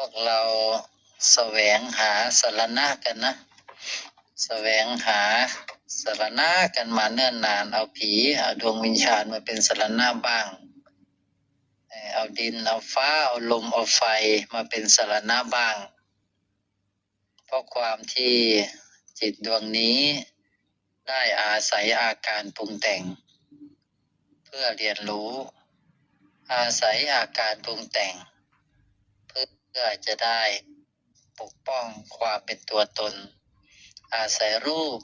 พวกเราแสวงหาสารณะกันนะ แสวงหาสารณะกันมาเนิ่นนาน เอาผี เอาดวงวิญญาณมาเป็นสารณะบ้าง เอาดิน เอาฟ้า เอาลม เอาไฟมาเป็นสารณะบ้าง เพราะความที่จิตดวงนี้ได้อาศัยอาการปรุงแต่ง เพื่อเรียนรู้ อาศัยอาการปรุงแต่ง พื่อจะได้ปกป้องความเป็นตัวตน อาศัยรูป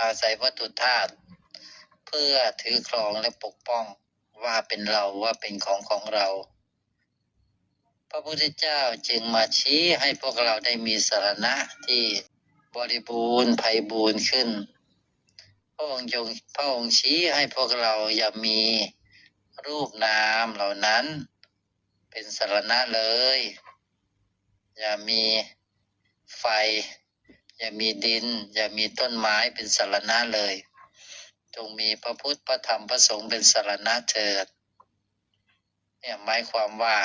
อาศัยวัตถุธาตุเพื่อถือครองและปกป้องว่าเป็นเราว่าเป็นของของเรา พระพุทธเจ้าจึงมาชี้ให้พวกเราได้มีสารณะที่บริบูรณ์ไพบูรณ์ขึ้น พระองค์ยงพระองค์ชี้ให้พวกเราอย่ามีรูปนามเหล่านั้น เป็นสารณะเลย อย่ามีไฟ อย่ามีดิน อย่ามีต้นไม้เป็นสารณะเลย จงมีพระพุทธพระธรรมพระสงฆ์เป็นสารณะเถิดเนี่ยหมายความว่า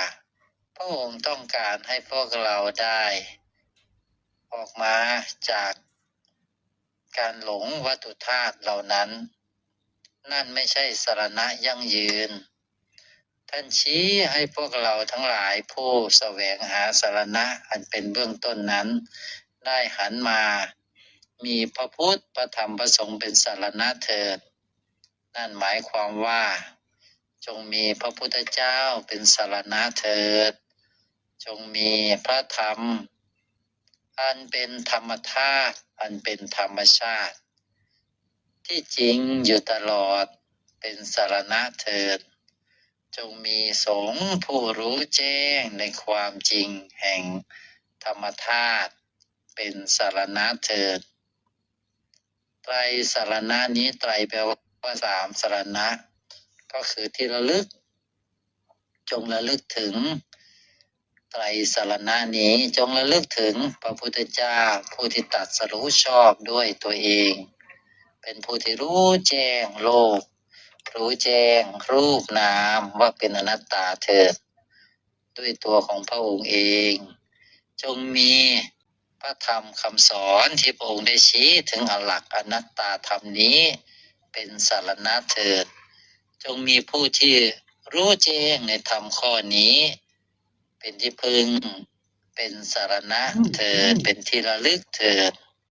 พระองค์ต้องการให้พวกเราได้ ออกมาจากการหลงวัตถุธาตุเหล่านั้น นั่นไม่ใช่สารณะยั่งยืน ท่านชี้ให้พวกเราทั้งหลายผู้แสวงหาสารณะอันเป็นเบื้องต้นนั้น ได้หันมา มีพระพุทธพระธรรมพระสงฆ์เป็นสารณะเถิด นั่นหมายความว่า จงมีพระพุทธเจ้าเป็นสารณะเถิด จงมีพระธรรม อันเป็นธรรมธาตุอันเป็นธรรมชาติ ที่จริงอยู่ตลอดเป็นสารณะเถิด จงมีสงผู้รู้แจ้งในความจริงแห่งธรรมธาตุเป็นสารณะเถิด ไตรสารณะนี้ไตรแปลว่าสามสารณะ ก็คือที่ระลึก จงระลึกถึง ไตรสารณะนี้จงระลึกถึงพระพุทธเจ้าผู้ที่ตัดสรู้ชอบด้วยตัวเอง เป็นผู้ที่รู้แจ้งโลก รู้แจ้งรูปนามว่าเป็นอนัตตาเถิด ด้วยตัวของพระองค์เอง จงมีพระธรรมคำสอนที่พระองค์ได้ชี้ถึงอหลักอนัตตาธรรมนี้ เป็นสารณะเถิด จงมีผู้ที่รู้แจ้งในธรรมข้อนี้ เป็นที่พึงเป็นสารณะเถิดเป็นที่ระลึกเถิด